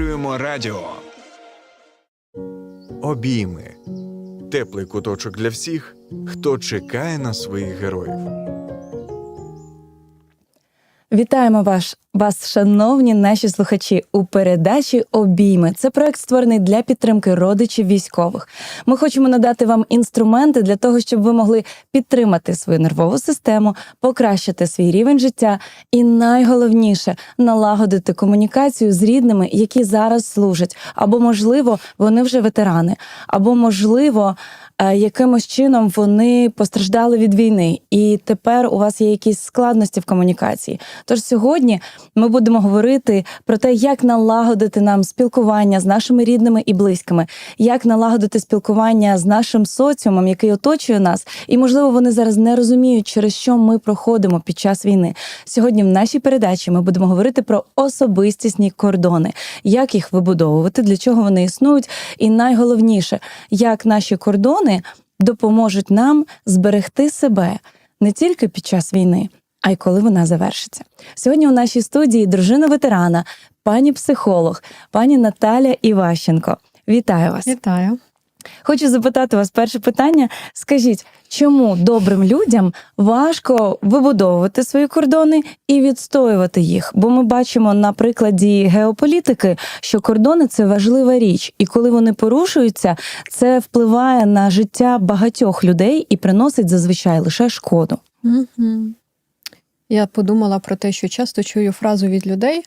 створюємо радіо. Обійми теплий куточок для всіх, хто чекає на своїх героїв. Вітаємо вас, вас, шановні наші слухачі, у передачі Обійми. Це проект створений для підтримки родичів військових. Ми хочемо надати вам інструменти для того, щоб ви могли підтримати свою нервову систему, покращити свій рівень життя і найголовніше налагодити комунікацію з рідними, які зараз служать, або можливо вони вже ветерани, або можливо. Е, Якимось чином вони постраждали від війни, і тепер у вас є якісь складності в комунікації. Тож сьогодні ми будемо говорити про те, як налагодити нам спілкування з нашими рідними і близькими, як налагодити спілкування з нашим соціумом, який оточує нас, і можливо вони зараз не розуміють, через що ми проходимо під час війни. Сьогодні в нашій передачі ми будемо говорити про особистісні кордони, як їх вибудовувати, для чого вони існують, і найголовніше, як наші кордони допоможуть нам зберегти себе не тільки під час війни, а й коли вона завершиться. Сьогодні у нашій студії дружина ветерана, пані психолог, пані Наталя Іващенко. Вітаю вас! Вітаю. Хочу запитати вас перше питання. Скажіть, чому добрим людям важко вибудовувати свої кордони і відстоювати їх? Бо ми бачимо на прикладі геополітики, що кордони це важлива річ, і коли вони порушуються, це впливає на життя багатьох людей і приносить зазвичай лише шкоду. Мгм. Я подумала про те, що часто чую фразу від людей,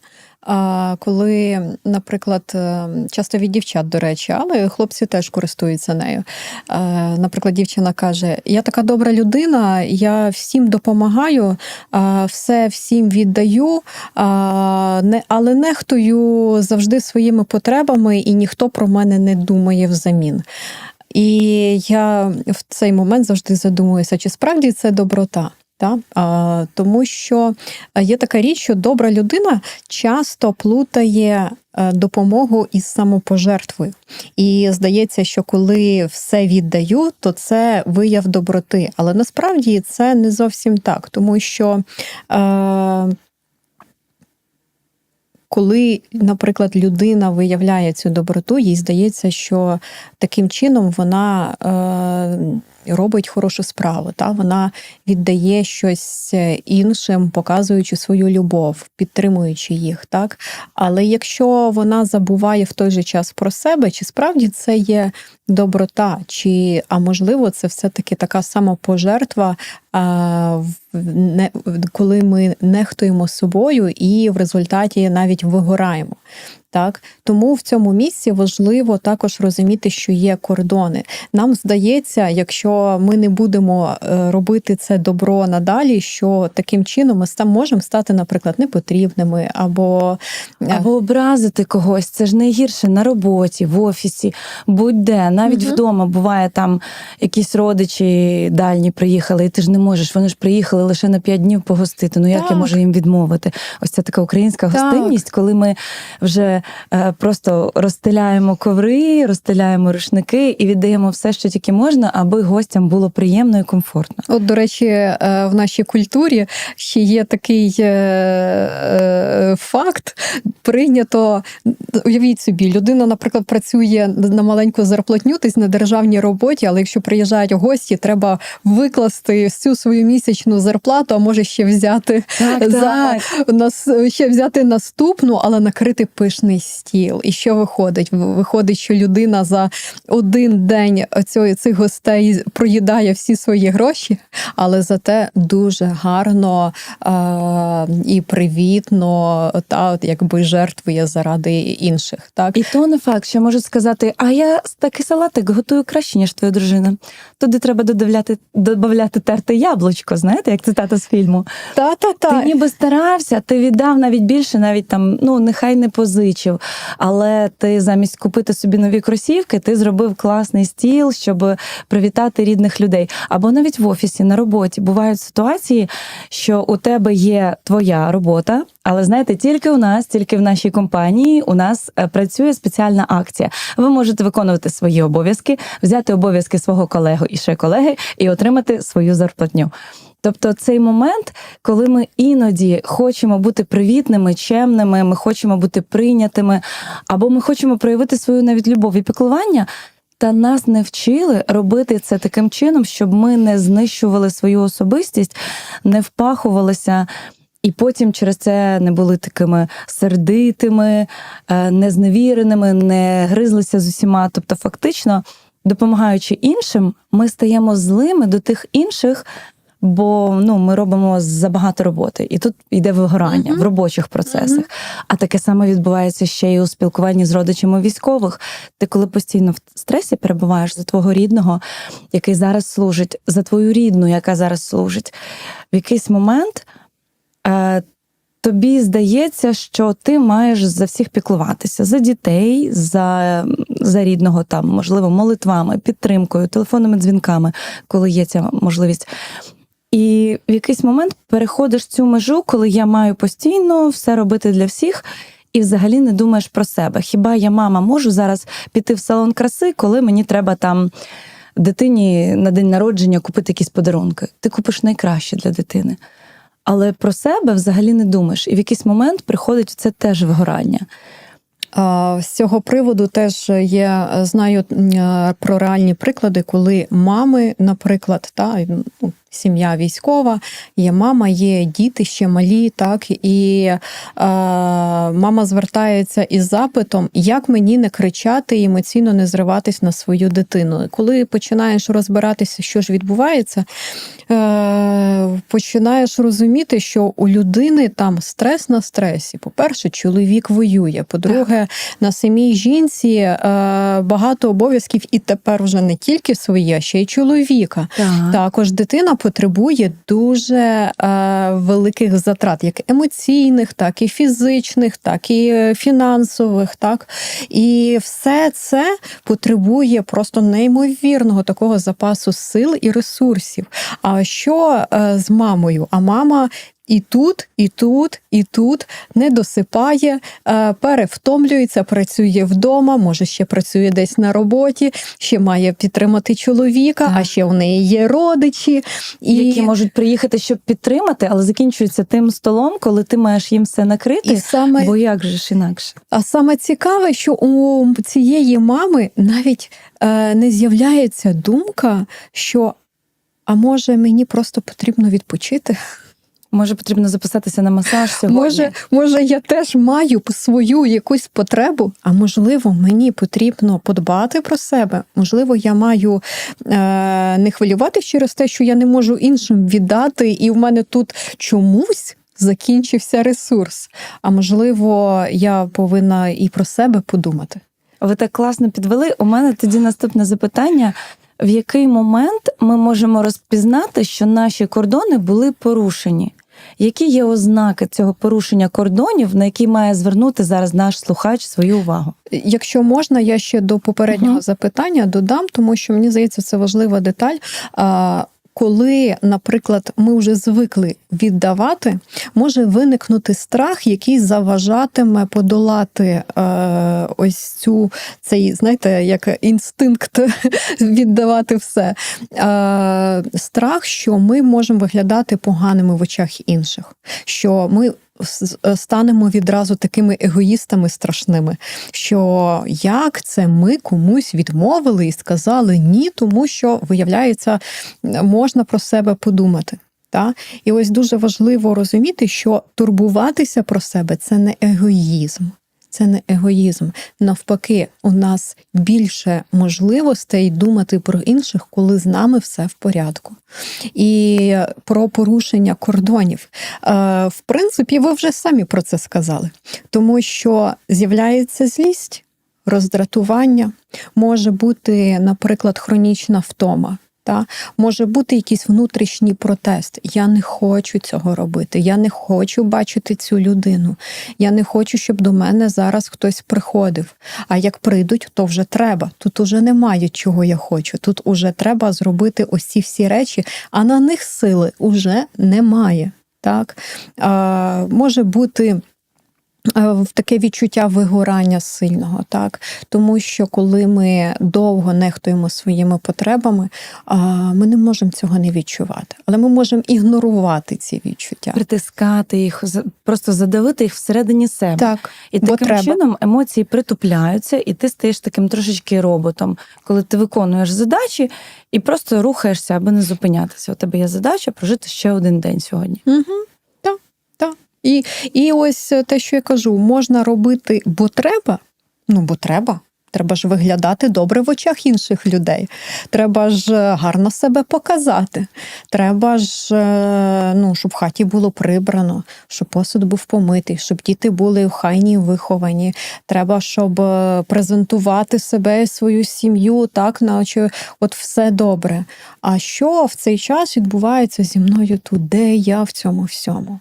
коли, наприклад, е, часто від дівчат, до речі, але хлопці теж користуються нею. Е, Наприклад, дівчина каже: Я така добра людина, я всім допомагаю, все всім віддаю, але нехтую завжди своїми потребами, і ніхто про мене не думає взамін. І я в цей момент завжди задумуюся, чи справді це доброта. Та? А, тому що є така річ, що добра людина часто плутає е, допомогу із самопожертвою. І здається, що коли все віддаю, то це вияв доброти. Але насправді це не зовсім так, тому що. Е, коли, наприклад, людина виявляє цю доброту, їй здається, що таким чином вона е, робить хорошу справу. Та? Вона віддає щось іншим, показуючи свою любов, підтримуючи їх. Так? Але якщо вона забуває в той же час про себе, чи справді це є доброта, чи а можливо, це все-таки така самопожертва, а, в- не, коли ми нехтуємо собою і в результаті навіть вигораємо. Так, тому в цьому місці важливо також розуміти, що є кордони. Нам здається, якщо ми не будемо е, робити це добро надалі, що таким чином ми ста- можемо стати, наприклад, непотрібними або е, Або образити когось, це ж найгірше на роботі, в офісі, будь-де, навіть Мгм. вдома буває там якісь родичі дальні приїхали, і ти ж не можеш. Вони ж приїхали лише на п'ять днів погостити. Ну як я можу їм відмовити? Ось це така українська Так. гостинність, коли ми вже просто розстеляємо коври, розстеляємо рушники і віддаємо все, що тільки можна, аби гостям було приємно і комфортно. От, до речі, е, в нашій культурі ще є такий е, е, факт. Прийнято, уявіть собі, людина, наприклад, працює на маленьку зарплатню, десь на державній роботі, але якщо приїжджають гості, треба викласти всю свою місячну зарплату, а може ще взяти Так, за так. нас ще взяти наступну, але накрити пишний стіл. І що виходить? Виходить, що людина за один день цього, цих гостей проїдає всі свої гроші, але зате дуже гарно е- і привітно та от якби жертвує заради інших. Так І то не факт, що можуть сказати, а я такий салатик готую краще, ніж твоя дружина. Туди треба додавляти, додавляти терте яблучко, знаєте, як цитата з фільму. та та та Ти ніби старався, ти віддав навіть більше, навіть там, ну нехай не позичив. Але ти замість купити собі нові кросівки, ти зробив класний стіл, щоб привітати рідних людей. Або навіть в офісі на роботі бувають ситуації, що у тебе є твоя робота, але знаєте, тільки у нас, тільки в нашій компанії у нас е, працює спеціальна акція. Ви можете виконувати свої обов'язки, взяти обов'язки свого колеги і ще колеги і отримати свою зарплатню. Тобто цей момент, коли ми іноді хочемо бути привітними, чемними, ми хочемо бути прийнятими, або ми хочемо проявити свою навіть любов і піклування. Та нас не вчили робити це таким чином, щоб ми не знищували свою особистість, не впахувалися, і потім через це не були такими сердитими, е, незневіреними, не гризлися з усіма. Тобто, фактично, допомагаючи іншим, ми стаємо злими до тих інших. Бо ну ми робимо забагато роботи, і тут йде вигорання Мгм. в робочих процесах. А таке саме відбувається ще й у спілкуванні з родичами військових. Ти коли постійно в стресі перебуваєш за твого рідного, який зараз служить, за твою рідну, яка зараз служить, в якийсь момент е, тобі здається, що ти маєш за всіх піклуватися за дітей, за, за рідного, там, можливо, молитвами, підтримкою, телефонними дзвінками, коли є ця можливість. І в якийсь момент переходиш цю межу, коли я маю постійно все робити для всіх. І взагалі не думаєш про себе. Хіба я, мама, можу зараз піти в салон краси, коли мені треба там дитині на день народження купити якісь подарунки? Ти купиш найкраще для дитини. Але про себе взагалі не думаєш. І в якийсь момент приходить це теж вигорання. З цього приводу теж є, е, знаю е, про реальні приклади, коли мами, наприклад, та ну, сім'я військова, є мама, є діти ще малі, так і е, мама звертається із запитом, як мені не кричати і емоційно не зриватись на свою дитину. Коли починаєш розбиратися, що ж відбувається, е, починаєш розуміти, що у людини там стрес на стресі. По-перше, чоловік воює. По-друге, на самій жінці е, багато обов'язків, і тепер вже не тільки свої, а ще й чоловіка. Так. Також дитина потребує дуже е, великих затрат, як емоційних, так і фізичних, так і е, фінансових. Так і все це потребує просто неймовірного такого запасу сил і ресурсів. А що е, з мамою? А мама. І тут, і тут, і тут не досипає, е, перевтомлюється, працює вдома, може ще працює десь на роботі, ще має підтримати чоловіка, Так. а ще у неї є родичі, і, Які можуть приїхати, щоб підтримати, але закінчуються тим столом, коли ти маєш їм все накрити. і саме Бо як же ж інакше? А саме цікаве, що у цієї мами навіть е, не з'являється думка, що а може мені просто потрібно відпочити. Може, потрібно записатися на масаж сьогодні? Може, може, я теж маю свою якусь потребу, а можливо, мені потрібно подбати про себе. Можливо, я маю е, не хвилюватися через те, що я не можу іншим віддати, і в мене тут чомусь. Закінчився ресурс. А можливо, я повинна і про себе подумати. Ви так класно підвели. У мене тоді наступне запитання: в який момент ми можемо розпізнати, що наші кордони були порушені? Які є ознаки цього порушення кордонів, на які має звернути зараз наш слухач свою увагу? Якщо можна, я ще до попереднього Мгм. запитання додам, тому що мені здається, це важлива деталь. Коли, наприклад, ми вже звикли віддавати, може виникнути страх, який заважатиме подолати е, ось цю цей, знаєте, як інстинкт віддавати все. Е, страх, що ми можемо виглядати поганими в очах інших, що ми станемо відразу такими егоїстами страшними, що як це ми комусь відмовили і сказали ні, тому що, виявляється, можна про себе подумати. Та? І ось дуже важливо розуміти, що турбуватися про себе це не егоїзм. Це не егоїзм. Навпаки, у нас більше можливостей думати про інших, коли з нами все в порядку. І про порушення кордонів. Е, В принципі, ви вже самі про це сказали, тому що з'являється злість, роздратування, може бути, наприклад, хронічна втома. Та може бути якийсь внутрішній протест. Я не хочу цього робити. Я не хочу бачити цю людину. Я не хочу, щоб до мене зараз хтось приходив. А як прийдуть, то вже треба. Тут уже немає чого я хочу. Тут уже треба зробити ось ці всі речі, а на них сили уже немає. Так а, може бути в таке відчуття вигорання сильного, так тому що коли ми довго нехтуємо своїми потребами, ми не можемо цього не відчувати, але ми можемо ігнорувати ці відчуття. Притискати їх, просто задавити їх всередині себе. Так, І таким треба. чином емоції притупляються, і ти стаєш таким трошечки роботом, коли ти виконуєш задачі і просто рухаєшся, аби не зупинятися. У тебе є задача прожити ще один день сьогодні. Угу. І, і ось е, те, що я кажу, можна робити, бо треба. Ну, бо треба. Треба ж виглядати добре в очах інших людей. Треба ж е, гарно себе показати. Треба ж, е, ну, щоб в хаті було прибрано, щоб посуд був помитий, щоб діти були охайні і виховані. Треба, щоб презентувати себе і свою сім'ю, так, наче от все добре. А що в цей час відбувається зі мною тут? Де я в цьому всьому?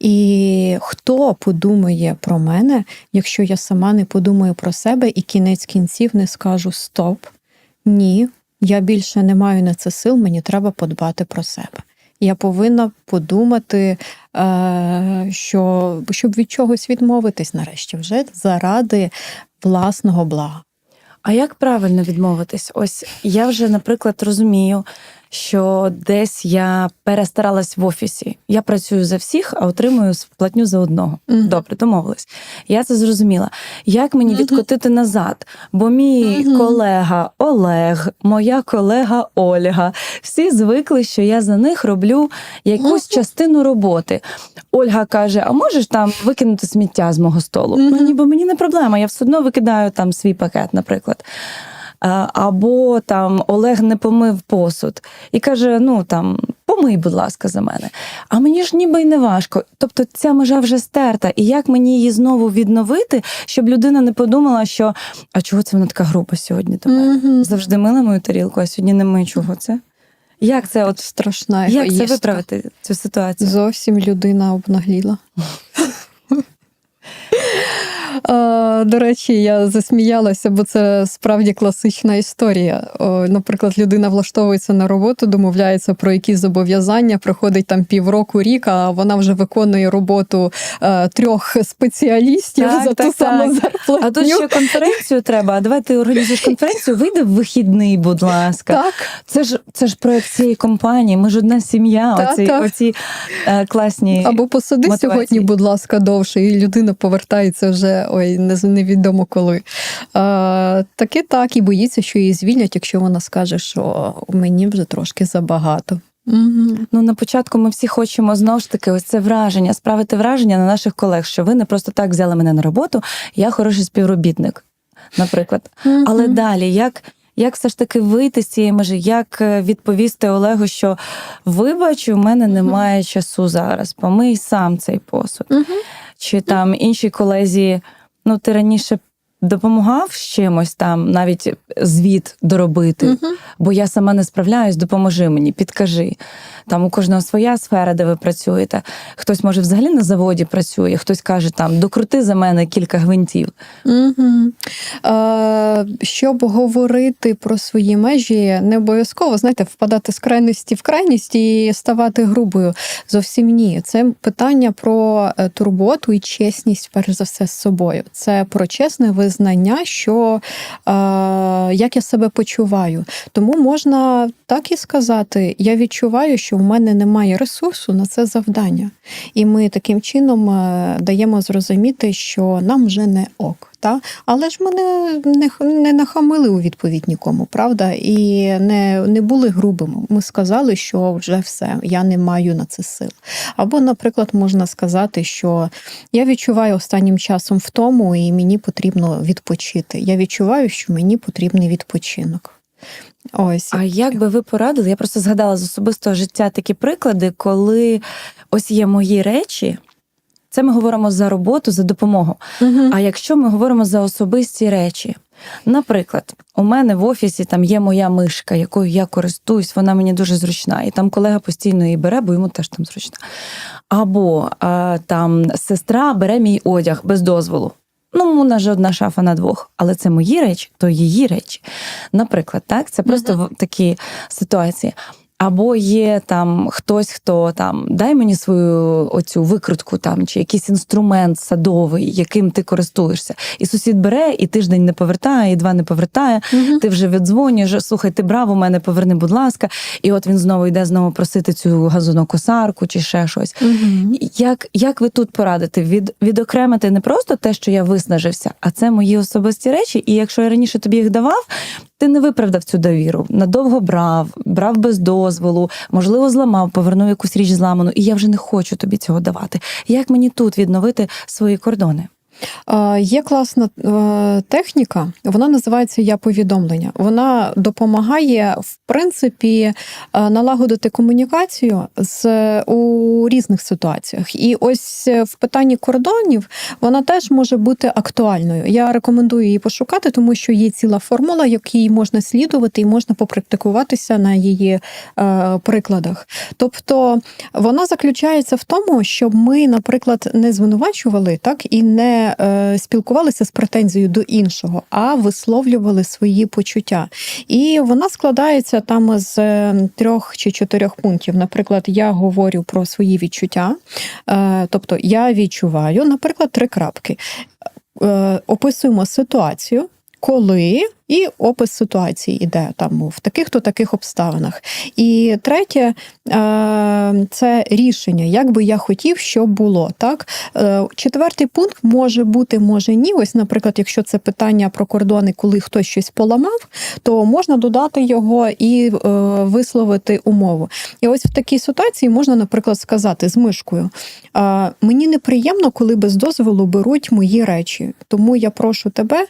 І хто подумає про мене, якщо я сама не подумаю про себе і кінець кінців не скажу стоп, ні, я більше не маю на це сил, мені треба подбати про себе. Я повинна подумати, е, що, щоб від чогось відмовитись нарешті вже заради власного блага. А як правильно відмовитись? Ось я вже, наприклад, розумію, що десь я перестаралась в офісі. Я працюю за всіх, а отримую платню за одного. Мгм. Добре, домовились. Я це зрозуміла. Як мені Мгм. відкотити назад? Бо мій Мгм. колега Олег, моя колега Ольга, всі звикли, що я за них роблю якусь Мгм. частину роботи. Ольга каже: А можеш там викинути сміття з мого столу? Мгм. Ну ніби мені не проблема, я все одно викидаю там свій пакет, наприклад. А, Або там Олег не помив посуд і каже: ну там помий, будь ласка, за мене. А мені ж ніби й не важко. Тобто ця межа вже стерта. І як мені її знову відновити, щоб людина не подумала, що а чого це вона така груба сьогодні до мене? Мгм. Завжди мила мою тарілку, а сьогодні не мию чого це? Як це от Страшна як це виправити цю ситуацію? Зовсім людина обнагліла. До речі, я засміялася, бо це справді класична історія. Наприклад, людина влаштовується на роботу, домовляється про якісь зобов'язання, проходить там півроку, рік, а вона вже виконує роботу е, трьох спеціалістів Так, за ту так, саму так. зарплатню. А тут ще конференцію треба. Давай ти організуєш конференцію, вийди в вихідний, будь ласка. Так, Це ж це ж проект цієї компанії. Ми ж одна сім'я. Так, оці так. оці е, класні. або посади мотивації. сьогодні, будь ласка, довше, і людина повертається вже ой, невідомо коли. А, таки так, і боїться, що її звільнять, якщо вона скаже, що мені вже трошки забагато. Угу. Ну на початку ми всі хочемо знову ж таки ось це враження, справити враження на наших колег, що ви не просто так взяли мене на роботу, я хороший співробітник, наприклад. Але далі, як, як все ж таки вийти з цієї межі, як е, відповісти Олегу, що вибач, у мене немає часу зараз, помий сам цей посуд. Угу. Чи там іншій колезі, ну ти раніше допомагав з чимось там, навіть звіт доробити, Угу. бо я сама не справляюсь, допоможи мені, підкажи. Там у кожного своя сфера, де ви працюєте. Хтось може взагалі на заводі працює, хтось каже там докрути за мене кілька гвинтів. Угу. Е, щоб говорити про свої межі, не обов'язково знаєте, впадати з крайності в крайність і ставати грубою. Зовсім ні. Це питання про е, турботу і чесність, перш за все, з собою. Це про чесне визнання, що е, як я себе почуваю. Тому можна так і сказати: я відчуваю, що в мене немає ресурсу на це завдання. І ми таким чином е, даємо зрозуміти, що нам вже не ок. Та? Але ж ми не, не, не нахамили у відповідь нікому, правда? І не, не були грубими. Ми сказали, що вже все, я не маю на це сил. Або, наприклад, можна сказати, що я відчуваю останнім часом втому, і мені потрібно відпочити. Я відчуваю, що мені потрібний відпочинок. Ось. А як би ви порадили? Я просто згадала з особистого життя такі приклади, коли ось є мої речі. Це ми говоримо за роботу, за допомогу. Мгм. А якщо ми говоримо за особисті речі, наприклад, у мене в офісі там є моя мишка, якою я користуюсь, вона мені дуже зручна, і там колега постійно її бере, бо йому теж там зручна. Або а, там сестра бере мій одяг без дозволу. Ну, у нас же одна шафа на двох, але це мої речі, то її речі. Наприклад, так, це просто в- такі ситуації. Або є там хтось, хто там дай мені свою оцю викрутку там чи якийсь інструмент садовий, яким ти користуєшся. І сусід бере, і тиждень не повертає, і два не повертає. Мгм. Ти вже віддзвонюєш, слухай, ти брав у мене, поверни, будь ласка. І от він знову йде знову просити цю газонокосарку чи ще щось. Мгм. Як, як ви тут порадите? Від, відокремити не просто те, що я виснажився, а це мої особисті речі. І якщо я раніше тобі їх давав, ти не виправдав цю довіру. Надовго брав, брав без дозволу, можливо, зламав, повернув якусь річ зламану, і я вже не хочу тобі цього давати. Як мені тут відновити свої кордони? Е, Є класна е, техніка, вона називається я повідомлення. Вона допомагає, в принципі, е, налагодити комунікацію з у різних ситуаціях. І ось в питанні кордонів вона теж може бути актуальною. Я рекомендую її пошукати, тому що є ціла формула, якій можна слідувати і можна попрактикуватися на її прикладах. Тобто вона заключається в тому, щоб ми, наприклад, не звинувачували так і не е, спілкувалися з претензією до іншого, а висловлювали свої почуття. І вона складається там з е, трьох чи чотирьох пунктів. Наприклад, я говорю про свої відчуття, е, тобто я відчуваю, наприклад, три крапки. Описуємо ситуацію. Коли і опис ситуації іде там в таких-то таких обставинах. І третє е, це рішення, як би я хотів, щоб було. Так? Е, Четвертий пункт може бути, може ні. Ось, наприклад, якщо це питання про кордони, коли хтось щось поламав, то можна додати його і е, висловити умову. І ось в такій ситуації можна, наприклад, сказати з мишкою: мені неприємно, коли без дозволу беруть мої речі, тому я прошу тебе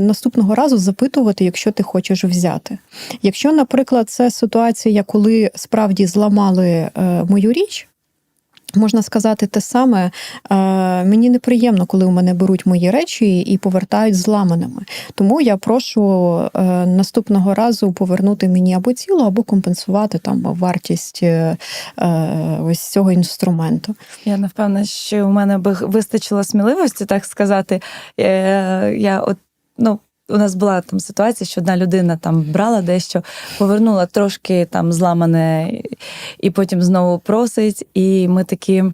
наступного разу запитувати, якщо ти хочеш взяти. Якщо, наприклад, це ситуація, коли справді зламали е, мою річ. Можна сказати те саме, е, мені неприємно, коли у мене беруть мої речі і повертають зламаними. Тому я прошу е, наступного разу повернути мені або ціло, або компенсувати там вартість ось цього інструменту. Я не впевнена, що у мене би вистачило сміливості, так сказати. Я от, ну, у нас була там ситуація, що одна людина там брала дещо, повернула трошки там зламане, і потім знову просить. І ми такі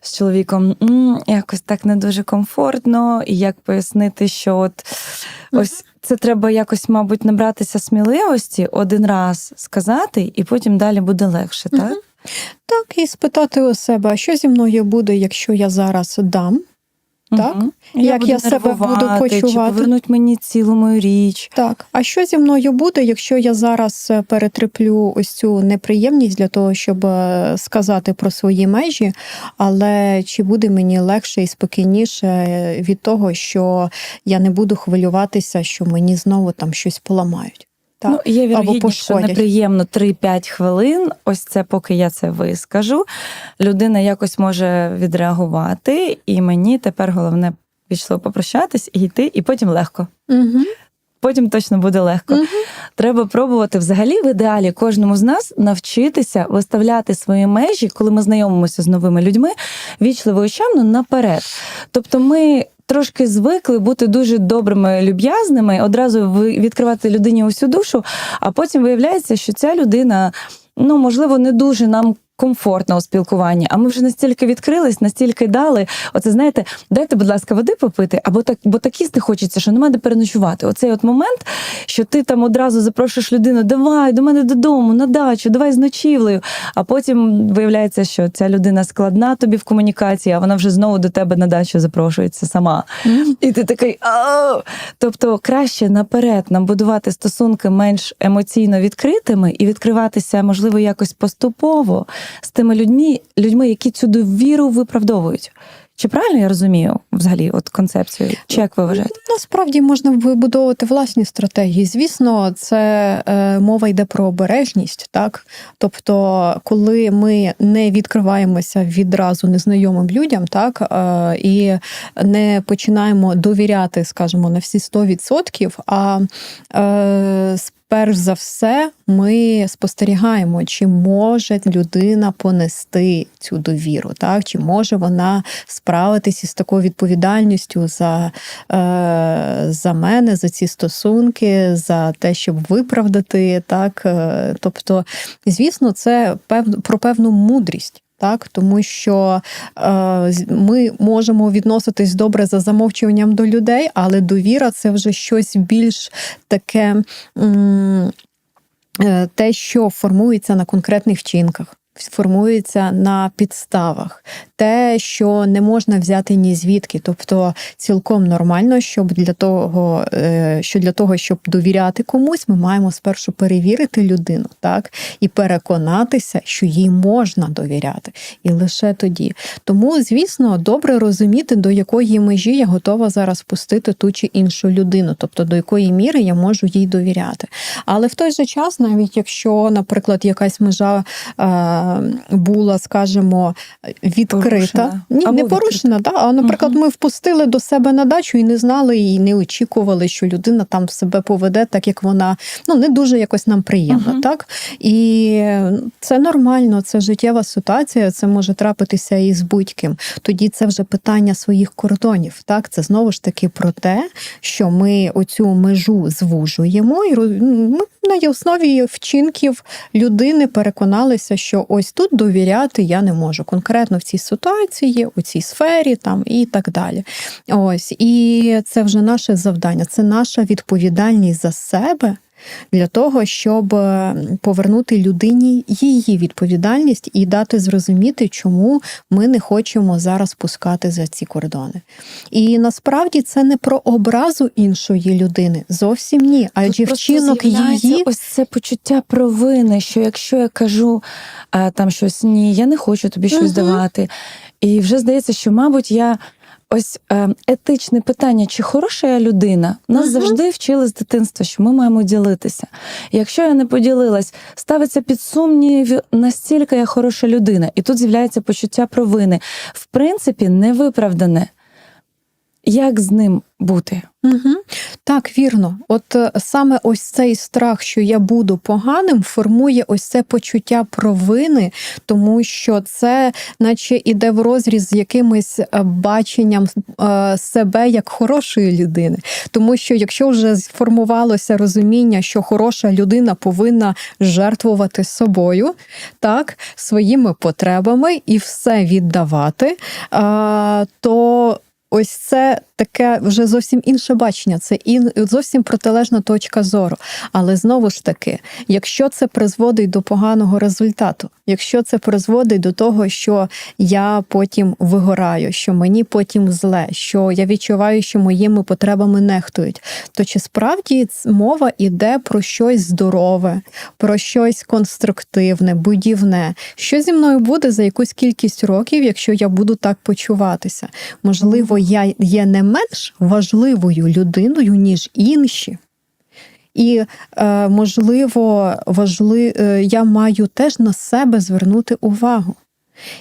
з чоловіком «М, якось так не дуже комфортно. І як пояснити, що от ось це треба якось, мабуть, набратися сміливості один раз сказати, і потім далі буде легше, так? Мгм. Так, і спитати у себе, а що зі мною буде, якщо я зараз дам? Так? Мгм. Як буду я себе буду нервувати, Чи почувати? повернуть мені цілу мою річ. Так, а що зі мною буде, якщо я зараз е, перетреплю ось цю неприємність для того, щоб е, сказати про свої межі, але чи буде мені легше і спокійніше е, від того, що я не буду хвилюватися, що мені знову там щось поламають? Так. Ну, є вірогідність, що неприємно 3-5 хвилин. Ось це поки я це вискажу. Людина якось може відреагувати, і мені тепер головне пішло попрощатись і йти, і потім легко. Угу. Потім точно буде легко. Мгм. Треба пробувати взагалі в ідеалі кожному з нас навчитися виставляти свої межі, коли ми знайомимося з новими людьми, вічливо і чемно наперед. Тобто ми. Трошки звикли бути дуже добрими, люб'язними, одразу відкривати людині усю душу, а потім виявляється, що ця людина, ну можливо, не дуже нам комфортна у спілкуванні. А ми вже настільки відкрились, настільки дали. Оце знаєте, дайте, будь ласка, води попити, або так, бо так їсти хочеться, що нема де переночувати. Оцей от момент, що ти там одразу запрошуєш людину, давай до мене додому, на дачу, давай з ночівлею. А потім виявляється, що ця людина складна тобі в комунікації, а вона вже знову до тебе на дачу запрошується сама. І ти такий «Ау!» Тобто краще наперед нам будувати стосунки менш емоційно відкритими і відкриватися, можливо, якось поступово з тими людьми, людьми, які цю довіру виправдовують. Чи правильно я розумію взагалі от концепцію? Чи як ви вважаєте? Насправді можна вибудовувати власні стратегії. Звісно, це е, мова йде про обережність, так тобто, коли ми не відкриваємося відразу незнайомим людям, так е, і не починаємо довіряти, скажімо, на всі 100%, а е, перш за все, ми спостерігаємо, чи може людина понести цю довіру, так? чи може вона справитись із такою відповідальністю за, е, за мене, за ці стосунки, за те, щоб виправдати. Так? Е, Тобто, звісно, це пев, про певну мудрість. Так, тому що е, ми можемо відноситись добре за замовчуванням до людей, але довіра це вже щось більш таке м, е, те, що формується на конкретних вчинках. Формується на підставах, те, що не можна взяти ні звідки. Тобто цілком нормально, щоб для того, е, що для того, щоб довіряти комусь, ми маємо спершу перевірити людину, так і переконатися, що їй можна довіряти, і лише тоді. Тому, звісно, добре розуміти, до якої межі я готова зараз пустити ту чи іншу людину, тобто до якої міри я можу їй довіряти. Але в той же час, навіть якщо, наприклад, якась межа е, була, скажімо, відкрита, Порушена. ні, Або не відкрита. порушена, да, а наприклад, ми впустили до себе на дачу і не знали, і не очікували, що людина там себе поведе, так як вона ну не дуже якось нам приємна, Мгм. так і це нормально, це життєва ситуація, це може трапитися і з будь-ким. Тоді це вже питання своїх кордонів. Так, це знову ж таки про те, що ми оцю межу звужуємо, і ми на основі вчинків людини переконалися, що ось тут довіряти я не можу конкретно в цій ситуації, у цій сфері, там і так далі. Ось і це вже наше завдання, це наша відповідальність за себе. Для того, щоб е, повернути людині її відповідальність і дати зрозуміти, чому ми не хочемо зараз пускати за ці кордони. І насправді це не про образу іншої людини. Зовсім ні. Адже Тут вчинок її ось це почуття провини, що якщо я кажу а, там щось ні, я не хочу тобі щось Мгм. давати. І вже здається, що, мабуть, я. Ось е, етичне питання, чи хороша я людина? Нас Мгм. завжди вчили з дитинства, що ми маємо ділитися. Якщо я не поділилась, ставиться під сумнів, настільки я хороша людина. І тут з'являється почуття провини. В принципі, невиправдане. Як з ним бути? Угу. Так, вірно. От е, саме ось цей страх, що я буду поганим, формує ось це почуття провини, тому що це, наче іде в розріз з якимось е, баченням е, себе як хорошої людини. Тому що якщо вже сформувалося розуміння, що хороша людина повинна жертвувати собою, так, своїми потребами і все віддавати, то ось це таке вже зовсім інше бачення, це ін, зовсім протилежна точка зору. Але знову ж таки, якщо це призводить до поганого результату, якщо це призводить до того, що я потім вигораю, що мені потім зле, що я відчуваю, що моїми потребами нехтують, то чи справді мова іде про щось здорове, про щось конструктивне, будівне? Що зі мною буде за якусь кількість років, якщо я буду так почуватися? Можливо, я є не менш важливою людиною, ніж інші. І, е, можливо, важли, е, я маю теж на себе звернути увагу.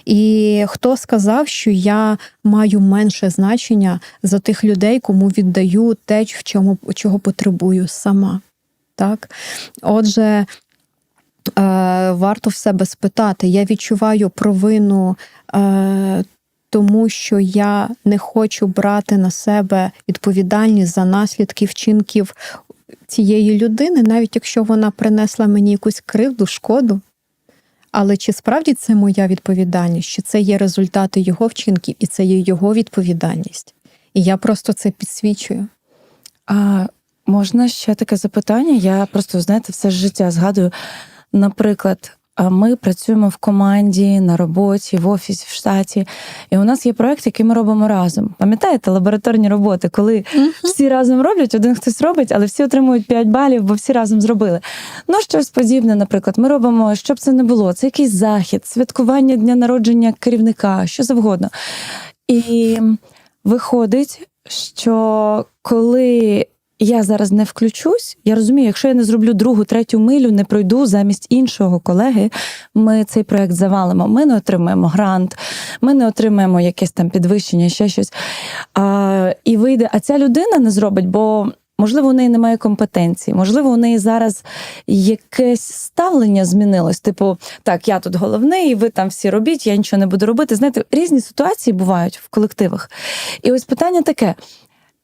І хто сказав, що я маю менше значення за тих людей, кому віддаю те, в чому, чого потребую сама. Так? Отже, е, варто в себе спитати, я відчуваю провину. Тому що я не хочу брати на себе відповідальність за наслідки вчинків цієї людини, навіть якщо вона принесла мені якусь кривду, шкоду. Але чи справді це моя відповідальність? Чи це є результати його вчинків, і це є його відповідальність? І я просто це підсвічую. А можна ще таке запитання? Я просто, знаєте, все життя згадую. Наприклад, ми працюємо в команді, на роботі, в офісі, в штаті, і у нас є проект, який ми робимо разом. Пам'ятаєте, лабораторні роботи, коли всі разом роблять, один хтось робить, але всі отримують 5 балів, бо всі разом зробили. Ну, щось подібне, наприклад, ми робимо, що б це не було. Це якийсь захід, святкування дня народження керівника, що завгодно. І виходить, що коли я зараз не включусь, я розумію, якщо я не зроблю другу, третю милю, не пройду замість іншого колеги, ми цей проект завалимо. Ми не отримаємо грант, ми не отримаємо якесь там підвищення, ще щось. А, і вийде, а ця людина не зробить, бо Можливо, у неї немає компетенції, можливо, у неї зараз якесь ставлення змінилось. Типу, так, я тут головний, ви там всі робіть, я нічого не буду робити. Знаєте, різні ситуації бувають в колективах. І ось питання таке: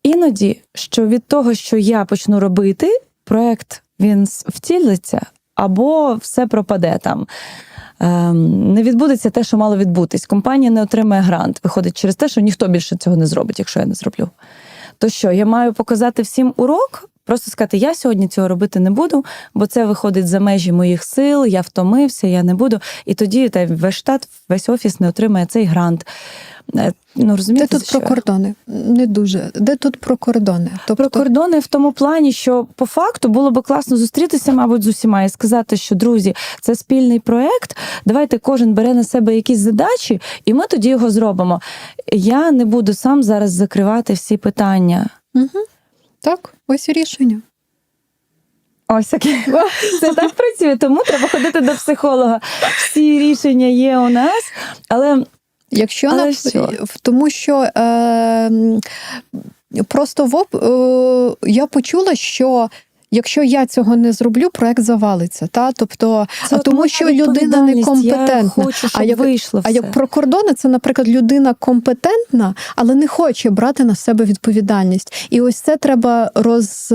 іноді, що від того, що я почну робити, проект він втілиться, або все пропаде там. Ем, не відбудеться те, що мало відбутись. Компанія не отримає грант. Виходить через те, що ніхто більше цього не зробить, якщо я не зроблю. То що, я маю показати всім урок, просто сказати, я сьогодні цього робити не буду, бо це виходить за межі моїх сил, я втомився, я не буду. І тоді та весь штат, весь офіс не отримає цей грант. Е, Ну, Де тут що про кордони? Не дуже. Де тут про кордони? Тобто, Про кордони в тому плані, що по факту було би класно зустрітися, мабуть, з усіма і сказати, що друзі, це спільний проект. Давайте кожен бере на себе якісь задачі, і ми тоді його зробимо. Я не буду сам зараз закривати всі питання. Угу. Так, ось і рішення. Ось таке. Це так працює, тому треба ходити до психолога. Всі рішення є у нас, але Якщо Але нав... що? тому, що е, просто в е, я почула, що. Якщо я цього не зроблю, проект завалиться. Та? Тобто, це а тому, що людина некомпетентна. Я хочу, А як- вийшло А все. як про кордони, це, наприклад, людина компетентна, але не хоче брати на себе відповідальність. І ось це треба роз,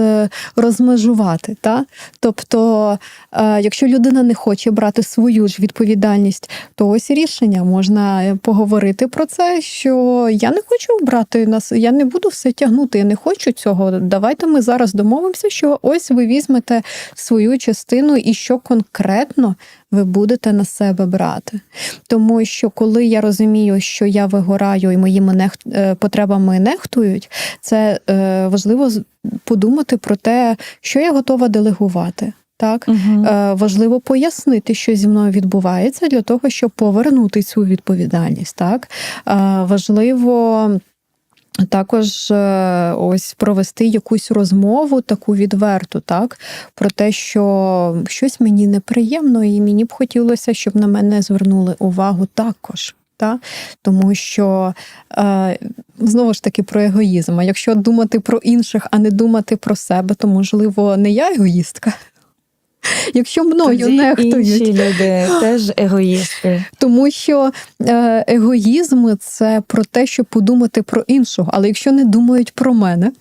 розмежувати. Та? Тобто, е, якщо людина не хоче брати свою ж відповідальність, то ось і рішення можна поговорити про це, що я не хочу брати нас, я не буду все тягнути, я не хочу цього. Давайте ми зараз домовимося, що ось ви візьмете свою частину і що конкретно ви будете на себе брати. Тому що коли я розумію, що я вигораю і моїми нех... е, потребами нехтують, це е, важливо подумати про те, що я готова делегувати. Так. Е, важливо пояснити, що зі мною відбувається, для того, щоб повернути цю відповідальність. Так, Е, важливо. Також е, ось провести якусь розмову таку відверту, так про те, що щось мені неприємно, і мені б хотілося, щоб на мене звернули увагу також. Та? Тому що е, знову ж таки про егоїзм. А якщо думати про інших, а не думати про себе, то можливо не я егоїстка. Якщо мною Тоді нехтують, інші люди теж егоїсти. тому що е, егоїзм це про те, щоб подумати про іншого. Але якщо не думають про мене,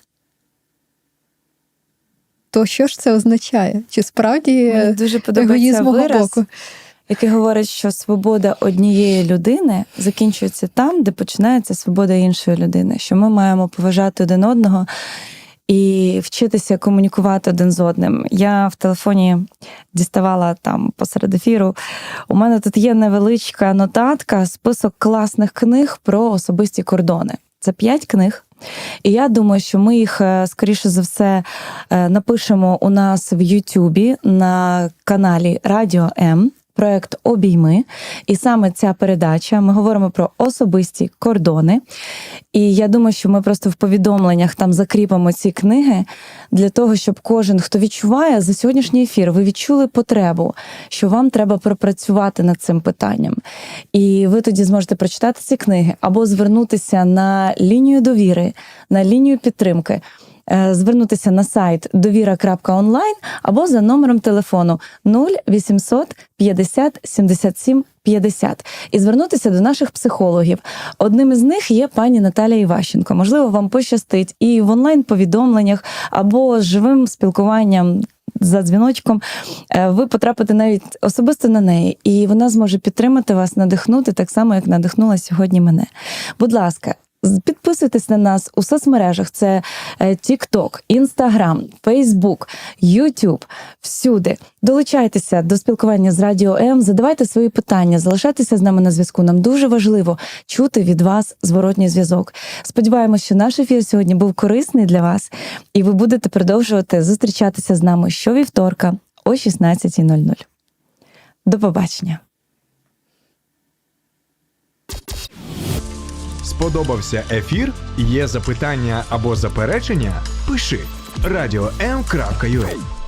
то що ж це означає? Чи справді Мені дуже подобається егоїзм мого вираз, боку? який говорить, що свобода однієї людини закінчується там, де починається свобода іншої людини. Що ми маємо поважати один одного і вчитися комунікувати один з одним. Я в телефоні діставала там посеред ефіру. У мене тут є невеличка нотатка, список класних книг про особисті кордони. Це п'ять книг. І я думаю, що ми їх е, скоріше за все е, напишемо у нас в Ютубі на каналі Радіо М. Проект Обійми, і саме ця передача. Ми говоримо про особисті кордони. І я думаю, що ми просто в повідомленнях там закріпимо ці книги для того, щоб кожен, хто відчуває за сьогоднішній ефір, ви відчули потребу, що вам треба пропрацювати над цим питанням. І ви тоді зможете прочитати ці книги або звернутися на лінію довіри, на лінію підтримки. Е, Звернутися на сайт довіра.онлайн або за номером телефону 0800 50 77 50 і звернутися до наших психологів. Одним із них є пані Наталія Іващенко. Можливо, вам пощастить і в онлайн-повідомленнях або з живим спілкуванням. За дзвіночком е, ви потрапите навіть особисто на неї, і вона зможе підтримати вас, надихнути так само, як надихнула сьогодні мене. Будь ласка, підписуйтесь на нас у соцмережах: це е, TikTok, Instagram, Facebook, YouTube, всюди. Долучайтеся до спілкування з Радіо М, задавайте свої питання, залишайтеся з нами на зв'язку. Нам дуже важливо чути від вас зворотній зв'язок. Сподіваємося, що наш ефір сьогодні був корисний для вас, і ви будете продовжувати зустрічатися з нами щовівторка о 16.00. До побачення. Сподобався ефір? Є запитання або заперечення? Пиши радіом.ua